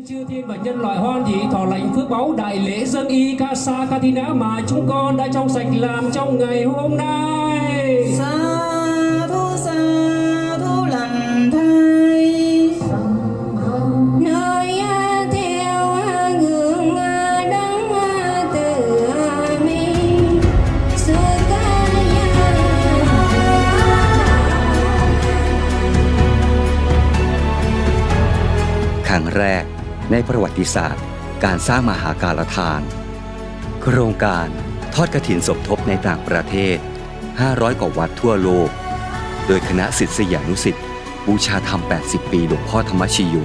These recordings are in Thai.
Xin chư thiên và nhân loại hoan hỷ thọ lành phước báu đại lễ dâng y ca sa ca thi nã mà chúng con đã trong sạch làm trong ngày hôm nay. สาธุสาธุlành thay nơi theo ngưỡng đấng từ mi sư ca ครั้งแรก ในประวัติศาสตร์ การสร้างมหาการทาน โครงการทอดกระถินสมทบในต่างประเทศ 500 กว่าวัดทั่วโลก โดยคณะศิษยานุสิษย์บูชาธรรม 80 ปีหลวงพ่อธรรมชโย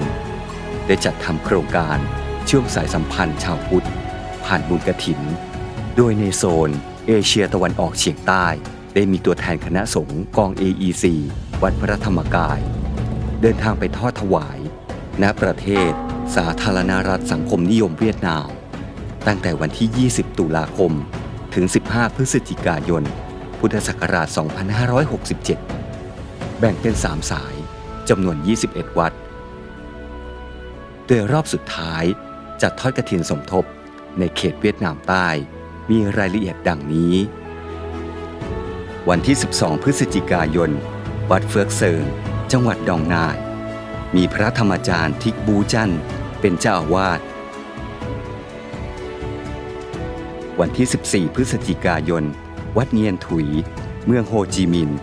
ได้จัดทำโครงการเชื่อมสายสัมพันธ์ชาวพุทธ ผ่านบุญกระถิน โดยในโซน เอเชียตะวันออกเฉียงใต้ ได้มีตัวแทนคณะสงฆ์กอง AEC วัดพระธรรมกาย เดินทางไปทอดถวาย ณประเทศ สาธารณรัฐสังคมนิยมเวียดนาม ตั้งแต่วันที่ 20 ตุลาคม ถึง 15 พฤศจิกายน พุทธศักราช 2567 แบ่งเป็น 3 สายจำนวน 21 วัด โดยรอบสุดท้ายจัดทอดกระถินสมทบในเขตเวียดนามใต้ มีรายละเอียดดังนี้ วันที่ 12 พฤศจิกายน วัดเฟือกเซิง จังหวัดดองนาย มีพระธรรมจารย์ทิกบูจันทร์ เป็นเจ้าอาวาสวันที่ 14 พฤศจิกายน วัดเนียนถุย เมืองโฮจิมินห์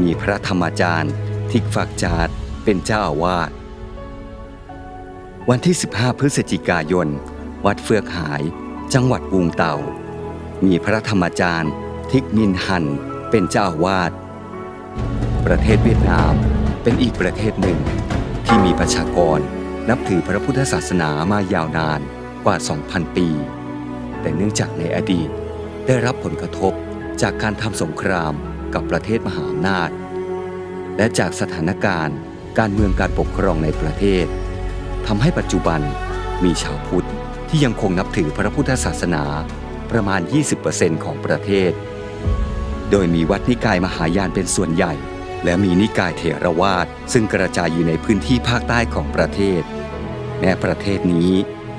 มีพระธรรมจารย์ ทิกฝักจาดเป็นเจ้าอาวาสวันที่ 15 พฤศจิกายน วัดเฟือกหาย จังหวัดปูงเต่า มีพระธรรมจารย์ ทิกมินฮัน เป็นเจ้าอาวาสประเทศเวียดนามเป็นอีกประเทศหนึ่งที่มีประชากร นับถือพระพุทธศาสนามายาวนานกว่า 2,000 ปี แต่เนื่องจากในอดีตได้รับผลกระทบจากการทำสงครามกับประเทศมหาอำนาจ และจากสถานการณ์การเมืองการปกครองในประเทศทำให้ปัจจุบันมีชาวพุทธที่ยังคงนับถือพระพุทธศาสนาประมาณ 20%ของประเทศ โดยมีวัดนิกายมหายานเป็นส่วนใหญ่ และมีนิกายเถรวาทซึ่งกระจายอยู่ในพื้นที่ภาคใต้ของประเทศ แม้ประเทศนี้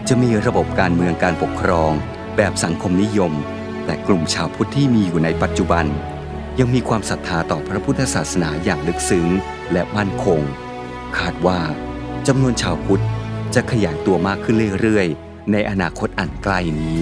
จะมีระบบการเมืองการปกครอง แบบสังคมนิยม แต่กลุ่มชาวพุทธที่มีอยู่ในปัจจุบัน ยังมีความศรัทธาต่อพระพุทธศาสนาอย่างลึกซึ้งและมั่นคง คาดว่าจำนวนชาวพุทธจะขยายตัวมากขึ้นเรื่อยๆ ในอนาคตอันใกล้นี้